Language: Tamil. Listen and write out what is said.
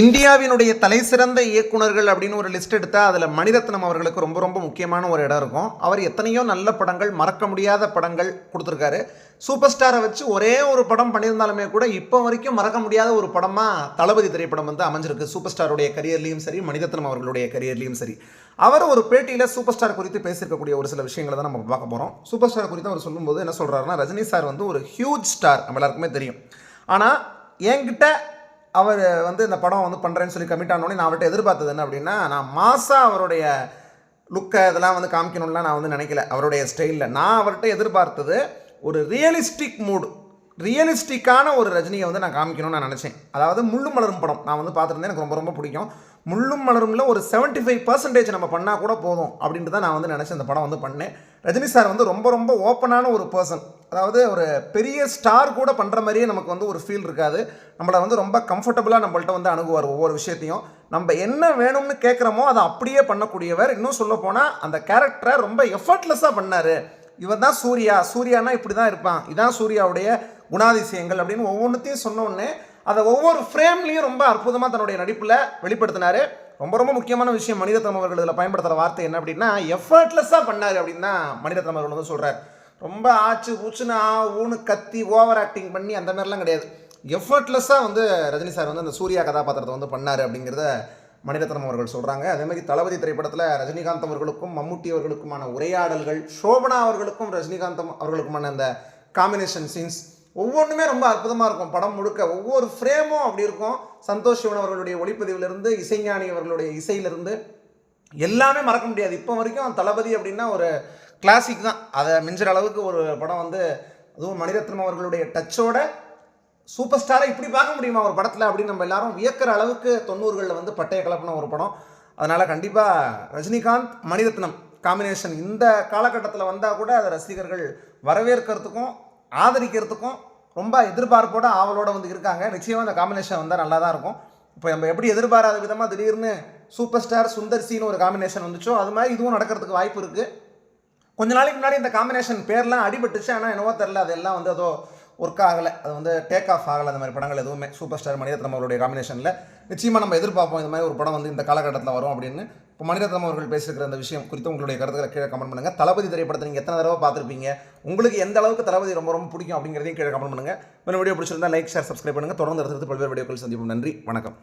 இந்தியாவினுடைய தலைசிறந்த இயக்குனர்கள் அப்படின்னு ஒரு லிஸ்ட் எடுத்தால் அதில் மணிரத்னம் அவர்களுக்கு ரொம்ப ரொம்ப முக்கியமான ஒரு இடம் இருக்கும். அவர் எத்தனையோ நல்ல படங்கள் மறக்க முடியாத படங்கள் கொடுத்துருக்காரு. சூப்பர் ஸ்டாரை வச்சு ஒரே ஒரு படம் பண்ணியிருந்தாலுமே கூட இப்போ வரைக்கும் மறக்க முடியாத ஒரு படமாக தளபதி திரைப்படம் வந்து அமைஞ்சிருக்கு. சூப்பர் ஸ்டாருடைய கரியர்லையும் சரி மணிரத்னம் அவர்களுடைய கரியர்லையும் சரி. அவர் ஒரு பேட்டியில் சூப்பர் ஸ்டார் குறித்து பேசியிருக்கக்கூடிய ஒரு சில விஷயங்களை தான் நம்ம பார்க்க போகிறோம் சூப்பர் ஸ்டார் குறித்து அவர் சொல்லும்போது என்ன சொல்கிறாருன்னா ரஜினி சார் வந்து ஒரு ஹியூஜ் ஸ்டார் நம்ம எல்லாருக்குமே தெரியும். ஆனால் என்கிட்ட அவர் வந்து இந்த படம் வந்து பண்ணுறேன்னு சொல்லி கமிட் ஆனோடனே நான் அவர்கிட்ட எதிர்பார்த்தது என்ன அப்படின்னா நான் மாசா அவருடைய லுக்கை இதெல்லாம் வந்து காமிக்கணும்லாம் நான் வந்து நினைக்கல. அவருடைய ஸ்டைலில் நான் அவர்கிட்ட எதிர்பார்த்தது ஒரு ரியலிஸ்டிக் மூடு ரியலிஸ்டிக்கான ஒரு ரஜினியை வந்து நான் காமிக்கணும்னு நான் நினச்சேன். அதாவது முள்ளு மலரும் படம் நான் வந்து பார்த்துருந்தேன். எனக்கு ரொம்ப ரொம்ப பிடிக்கும். முள்ளும் மலரும்ல ஒரு 75% ஃபைவ் பர்சன்டேஜ் நம்ம பண்ணால் கூட போதும் அப்படின்ட்டு தான் நான் வந்து நினச்சேன். இந்த படம் வந்து பண்ணேன். ரஜினி சார் வந்து ரொம்ப ரொம்ப ஓப்பனான ஒரு பர்சன் அதாவது ஒரு பெரிய ஸ்டார் கூட பண்ணுற மாதிரியே நமக்கு வந்து ஒரு ஃபீல் இருக்காது. நம்மளை வந்து ரொம்ப கம்ஃபர்டபுளாக நம்மள்ட்ட வந்து அணுகுவார் ஒவ்வொரு விஷயத்தையும். நம்ம என்ன வேணும்னு கேட்குறோமோ அதை அப்படியே பண்ணக்கூடியவர். இன்னும் சொல்ல போனால் அந்த கேரக்டரை ரொம்ப எஃபர்ட்லெஸ்ஸாக பண்ணார். இவர் தான் சூர்யா. சூர்யானா இப்படி தான் இருப்பான். இதான் சூர்யாவுடைய குணாதிசயங்கள் அப்படின்னு ஒவ்வொன்றுத்தையும் சொன்னோடனே அதை ஒவ்வொரு ஃப்ரேம்லேயும் ரொம்ப அற்புதமாக தன்னுடைய நடிப்பில் வெளிப்படுத்தினார். ரொம்ப ரொம்ப முக்கியமான விஷயம் மணிரத்னம் அவர்கள் இதில் பயன்படுத்துகிற வார்த்தை என்ன அப்படின்னா எஃபர்ட்லெஸ்ஸாக பண்ணார் அப்படின்னு தான் மணிரத்னம் அவர்கள் வந்து சொல்கிறார் ரொம்ப ஆச்சு ஊச்சுன்னு ஆ ஊனு கத்தி ஓவர் ஆக்டிங் பண்ணி அந்த மாதிரிலாம் கிடையாது. எஃபர்ட்லெஸ்ஸாக வந்து ரஜினி சார் வந்து அந்த சூர்யா கதாபாத்திரத்தை வந்து பண்ணார் அப்படிங்கிறத மணிரத்னம் அவர்கள் சொல்கிறாங்க அதேமாதிரி தளபதி திரைப்படத்தில் ரஜினிகாந்த் அவர்களுக்கும் மம்முட்டி அவர்களுக்குமான உரையாடல்கள் சோபனா அவர்களுக்கும் ரஜினிகாந்த் அவர்களுக்குமான அந்த காம்பினேஷன் சீன்ஸ் ஒவ்வொன்றுமே ரொம்ப அற்புதமாக இருக்கும். படம் முழுக்க ஒவ்வொரு ஃப்ரேமும் அப்படி இருக்கும். சந்தோஷ் சிவன் அவர்களுடைய ஒளிப்பதிவிலிருந்து இசைஞானி அவர்களுடைய இசையிலிருந்து. எல்லாமே மறக்க முடியாது. இப்போ வரைக்கும் தளபதி அப்படின்னா ஒரு கிளாசிக் தான். அதை மிஞ்சுற அளவுக்கு ஒரு படம் வந்து அதுவும் மணிரத்னம் அவர்களுடைய டச்சோட சூப்பர் ஸ்டாரை இப்படி பார்க்க முடியுமா ஒரு படத்தில் அப்படின்னு நம்ம எல்லாரும் வியக்கிற அளவுக்கு தொண்ணூறுகளில் வந்து பட்டைய கலப்பின ஒரு படம். அதனால் கண்டிப்பாக ரஜினிகாந்த் மணிரத்னம் காம்பினேஷன் இந்த காலகட்டத்தில் வந்தால் கூட அதை ரசிகர்கள் வரவேற்கிறதுக்கும் ஆதரிக்கிறதுக்கும் ரொம்ப எதிர்பார்ப்போட ஆவலோட வந்து இருக்காங்க. நிச்சயமாக அந்த காம்பினேஷன் வந்தால் நல்லா தான் இருக்கும். இப்போ நம்ம எப்படி எதிர்பாராத விதமாக திடீர்னு சூப்பர் ஸ்டார் சுந்தர் சின்னு ஒரு காம்பினேஷன் வந்துச்சோ அது மாதிரி இதுவும் நடக்கிறதுக்கு வாய்ப்பு இருக்குது கொஞ்ச நாளைக்கு முன்னாடி இந்த காம்பினேஷன் பேர்லாம் அடிபட்டுச்சு ஆனால் என்னவோ தெரில அதெல்லாம் வந்து அதோ ஒர்க் ஆகலை. அது வந்து டேக் ஆஃப் ஆகலை அந்த மாதிரி படங்கள் எதுவுமே. சூப்பர் ஸ்டார் மணிரத்னம் அவருடைய காம்பினேஷனில் நிச்சயமாக நம்ம எதிர்பார்ப்போம் இந்த மாதிரி ஒரு படம் வந்து இந்த காலகட்டத்தில் வரும் அப்படின்னு. இப்போ மணிரத்னம் அவர்கள் பேசியிருக்கிற அந்த விஷயம் குறித்து உங்களுடைய கருத்துக்களை கீழே கமெண்ட் பண்ணுங்கள் தளபதி திரைப்படத்தை நீங்கள் எத்தனை தடவை பார்த்துருப்பீங்க? உங்களுக்கு எந்த அளவுக்கு தளபதி ரொம்ப ரொம்ப பிடிக்கும் அப்படிங்கிறதையும் கீழே கமெண்ட் பண்ணுங்கள் இந்த வீடியோ பிடிச்சிருந்தா லைக் ஷேர் சப்ஸ்கிரைப் பண்ணுங்கள் தொடர்ந்து அடுத்தடுத்து பல்வேறு வீடியோக்கள் சந்திப்போம். நன்றி. வணக்கம்.